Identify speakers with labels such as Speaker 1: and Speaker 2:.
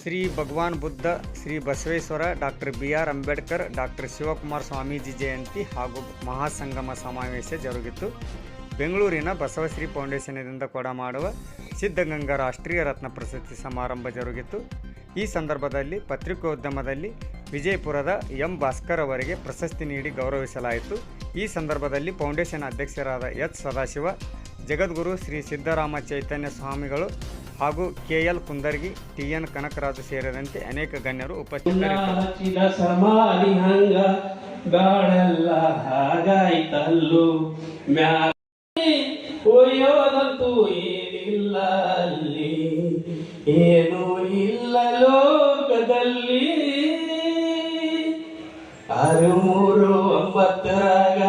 Speaker 1: Shri Bhagwan Buddha, Shri Basaveshwara, doctor B R Ambedkar, doctor Shivakumar Swamiji ಜಯಂತಿ ಹಾಗೂ ಮಹಾಸಂಗಮ ಸಮಾವೇಶ ಜರುಗಿತು. ಬೆಂಗಳೂರಿನ ಬಸವಶ್ರೀ ಫೌಂಡೇಶನ್ನಿಂದ ಕೊಡಮಾಡುವ ಸಿದ್ಧಗಂಗಾ ರಾಷ್ಟ್ರೀಯ ರತ್ನ ಪ್ರಶಸ್ತಿ ಸಮಾರಂಭ ಜರುಗಿತು. ಈ ಸಂದರ್ಭದಲ್ಲಿ ಪತ್ರಿಕೋದ್ಯಮದಲ್ಲಿ ವಿಜಯಪುರದ ಎಂ ಭಾಸ್ಕರ್ ಅವರಿಗೆ ಪ್ರಶಸ್ತಿ ನೀಡಿ ಗೌರವಿಸಲಾಯಿತು. ಈ ಸಂದರ್ಭದಲ್ಲಿ ಫೌಂಡೇಶನ್ ಅಧ್ಯಕ್ಷರಾದ ಎಚ್ ಸದಾಶಿವ, ಜಗದ್ಗುರು ಶ್ರೀ ಸಿದ್ದರಾಮ ಚೈತನ್ಯ ಸ್ವಾಮಿಗಳು ಹಾಗೂ K L Kundargi, T N Kanakaraju ಸೇರಿದಂತೆ ಅನೇಕ ಗಣ್ಯರು ಉಪಸ್ಥಿತರಿದ್ದರು.
Speaker 2: ಒಯ್ಯೋದಂತೂ ಏನಿಲ್ಲ ಅಲ್ಲಿ ಏನೂ ಇಲ್ಲ ಲೋಕದಲ್ಲಿ. ಆರು ಮೂರು ಒಂಬತ್ತರಾಗ